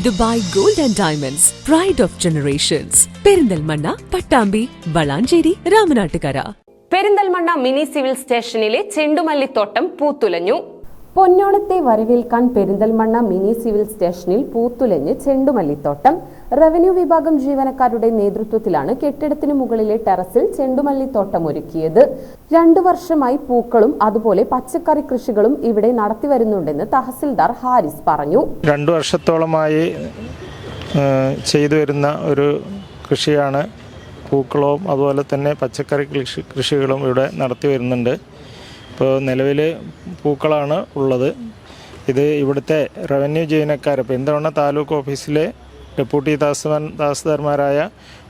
Dubai gold and diamonds pride of generations Perinthalmanna Pattambi Valanchery Ramanattukara. Perinthalmanna mini civil സ്റ്റേഷനിലെ ചെണ്ടുമല്ലിത്തോട്ടം പൂത്തുലഞ്ഞു. പൊന്നോണത്തെ വരവേൽക്കാൻ Perinthalmanna mini civil സ്റ്റേഷനിൽ പൂത്തുലഞ്ഞ് ചെണ്ടുമല്ലിത്തോട്ടം. Revenue വിഭാഗം ജീവനക്കാരുടെ നേതൃത്വത്തിലാണ് കെട്ടിടത്തിന് മുകളിലെ ടെറസിൽ ചെണ്ടുമല്ലിത്തോട്ടം ഒരുക്കിയത്. രണ്ടു വർഷമായി പൂക്കളും അതുപോലെ പച്ചക്കറി കൃഷികളും ഇവിടെ നടത്തിവരുന്നുണ്ടെന്ന് തഹസിൽദാർ ഹാരിസ് പറഞ്ഞു. രണ്ടു വർഷത്തോളമായി ചെയ്തു വരുന്ന ഒരു കൃഷിയാണ് പൂക്കളവും അതുപോലെ തന്നെ പച്ചക്കറി കൃഷി കൃഷികളും ഇവിടെ നടത്തി വരുന്നുണ്ട്. ഇപ്പോൾ നിലവിൽ പൂക്കളാണ് ഉള്ളത്. ഇത് ഇവിടുത്തെ റവന്യൂ ജീവനക്കാർ പെരിന്തവണ്ണ താലൂക്ക് ഓഫീസിലെ ഡെപ്യൂട്ടി തഹസിൽദാർ തഹസിൽദാർമാരായ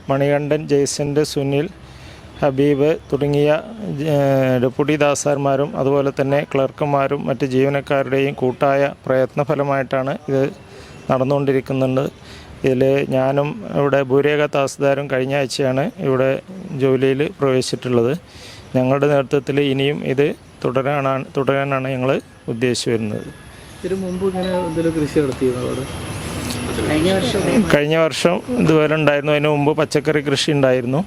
മണികണ്ഠൻ ജയ്സന്റ് സുനിൽ ഹബീബ് തുടങ്ങിയ ഡെപ്യൂട്ടി ദാസാർമാരും അതുപോലെ തന്നെ ക്ലർക്കുമാരും മറ്റ് ജീവനക്കാരുടെയും കൂട്ടായ പ്രയത്നഫലമായിട്ടാണ് ഇത് നടന്നുകൊണ്ടിരിക്കുന്നുണ്ട്. ഇതിൽ ഞാനും ഇവിടെ ഭൂരേഖ തഹസിൽദാരും കഴിഞ്ഞ ആഴ്ചയാണ് ഇവിടെ ജോലിയിൽ പ്രവേശിച്ചിട്ടുള്ളത്. ഞങ്ങളുടെ നേതൃത്വത്തിൽ ഇനിയും ഇത് തുടരാനാണ് തുടരാനാണ് ഞങ്ങൾ ഉദ്ദേശിച്ചു വരുന്നത്. ഇതിനു മുമ്പ് ഇങ്ങനെ എന്തെങ്കിലും കൃഷി നടത്തിയിരുന്നു അവിടെ? കഴിഞ്ഞ വർഷം ഇതുവരെ ഉണ്ടായിരുന്നു. അതിന് മുമ്പ് പച്ചക്കറി കൃഷി ഉണ്ടായിരുന്നു.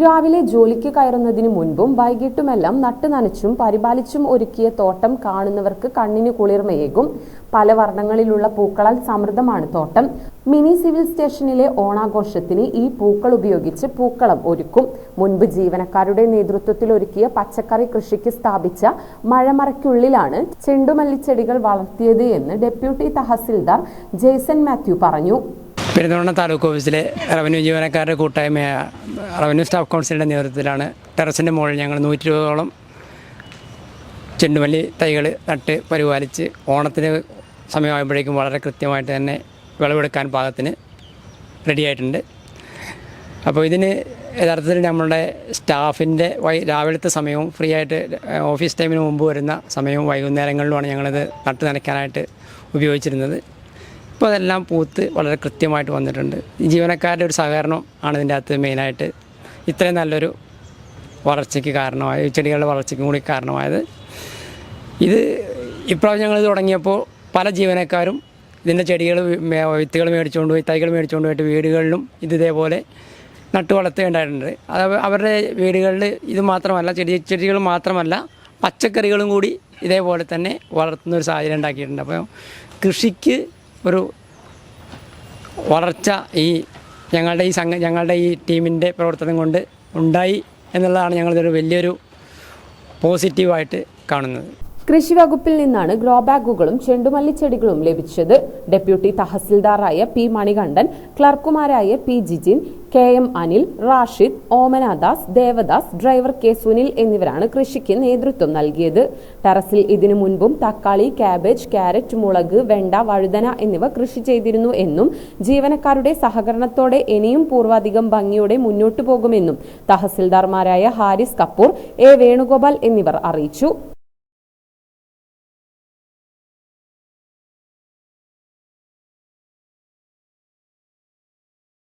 രാവിലെ ജോലിക്ക് കയറുന്നതിന് മുൻപും വൈകിട്ടുമെല്ലാം നട്ടു നനച്ചും പരിപാലിച്ചും ഒരുക്കിയ തോട്ടം കാണുന്നവർക്ക് കണ്ണിന് കുളിർമയേകും. പല വർണങ്ങളിലുള്ള പൂക്കളാൽ സമൃദ്ധമാണ് തോട്ടം. മിനി സിവിൽ സ്റ്റേഷനിലെ ഓണാഘോഷത്തിന് ഈ പൂക്കൾ ഉപയോഗിച്ച് പൂക്കളം ഒരുക്കും. മുൻപ് ജീവനക്കാരുടെ നേതൃത്വത്തിൽ ഒരുക്കിയ പച്ചക്കറി കൃഷിക്ക് സ്ഥാപിച്ച മഴമറയ്ക്കുള്ളിലാണ് ചെണ്ടുമല്ലിച്ചെടികൾ വളർത്തിയത് എന്ന് ഡെപ്യൂട്ടി തഹസിൽദാർ ജെയ്സൺ മാത്യു പറഞ്ഞു. പെരുന്തോണ താലൂക്ക് ഓഫീസിലെ റവന്യൂ ജീവനക്കാരുടെ കൂട്ടായ്മയായ റവന്യൂ സ്റ്റാഫ് കൗൺസിലിന്റെ നേതൃത്വത്തിലാണ് ടെറസിന്റെ മുകളിൽ ഞങ്ങൾ നൂറ്റി രൂപയോളം ചെണ്ടുമല്ലി തൈകൾ നട്ട് പരിപാലിച്ച് ഓണത്തിന് സമയമായപ്പോഴേക്കും വളരെ കൃത്യമായിട്ട് തന്നെ വിളവെടുക്കാൻ പാകത്തിന് റെഡിയായിട്ടുണ്ട്. അപ്പോൾ ഇതിന് യഥാർത്ഥത്തിൽ നമ്മളുടെ സ്റ്റാഫിന്റെ വൈ രാവിലത്തെ സമയവും ഫ്രീ ആയിട്ട് ഓഫീസ് ടൈമിന് മുമ്പ് വരുന്ന സമയവും വൈകുന്നേരങ്ങളിലുമാണ് ഞങ്ങളിത് നട്ട് നനയ്ക്കാനായിട്ട് ഉപയോഗിച്ചിരുന്നത്. ഇപ്പോൾ അതെല്ലാം പൂത്ത് വളരെ കൃത്യമായിട്ട് വന്നിട്ടുണ്ട്. ജീവനക്കാരുടെ ഒരു സഹകരണം ആണ് ഇതിന്റെ അകത്ത് മെയിനായിട്ട് ഇത്രയും നല്ലൊരു വളർച്ചയ്ക്ക് കാരണമായത് ഈ ചെടികളുടെ വളർച്ചയ്ക്കും കൂടി കാരണമായത്. ഇത് ഇപ്രാവശ്യം ഞങ്ങൾ തുടങ്ങിയപ്പോൾ പല ജീവനക്കാരും ഇതിന്റെ ചെടികൾ വിത്തുകൾ മേടിച്ചുകൊണ്ട് പോയി തൈകൾ മേടിച്ചുകൊണ്ട് പോയിട്ട് വീടുകളിലും ഇത് ഇതേപോലെ നട്ടു വളർത്തുകയുണ്ടായിട്ടുണ്ട്. അത് അവ- അവരുടെ വീടുകളിൽ ഇത് മാത്രമല്ല ചെടി ചെടികൾ മാത്രമല്ല പച്ചക്കറികളും കൂടി ഇതേപോലെ തന്നെ വളർത്തുന്ന ഒരു സാഹചര്യം ഉണ്ടാക്കിയിട്ടുണ്ട്. അപ്പോൾ കൃഷിക്ക് ഒരു വളർച്ച ഈ ഞങ്ങളുടെ ഈ സംഘ ഞങ്ങളുടെ ഈ ടീമിന്റെ പ്രവർത്തനം കൊണ്ട് ഉണ്ടായി എന്നുള്ളതാണ് ഞങ്ങളിതൊരു വലിയൊരു പോസിറ്റീവായിട്ട് കാണുന്നത്. കൃഷി വകുപ്പിൽ നിന്നാണ് ഗ്രോ ബാഗുകളും ചെണ്ടുമല്ലി ചെടികളും ലഭിച്ചത്. ഡെപ്യൂട്ടി തഹസിൽദാറായ P Manikandan ക്ലർക്കുമാരായ P Jijin K M Anil Rashid Omanadas Devadas driver K Sunil എന്നിവരാണ് കൃഷിക്ക് നേതൃത്വം നൽകിയത്. ടെറസിൽ ഇതിനു മുൻപും തക്കാളി കാബേജ് ക്യാരറ്റ് മുളക് വെണ്ട വഴുതന എന്നിവ കൃഷി ചെയ്തിരുന്നു എന്നും ജീവനക്കാരുടെ സഹകരണത്തോടെ ഇനിയും പൂർവാധികം ഭംഗിയോടെ മുന്നോട്ടു പോകുമെന്നും തഹസിൽദാർമാരായ ഹാരിസ് കപൂർ എ വേണുഗോപാൽ എന്നിവർ അറിയിച്ചു.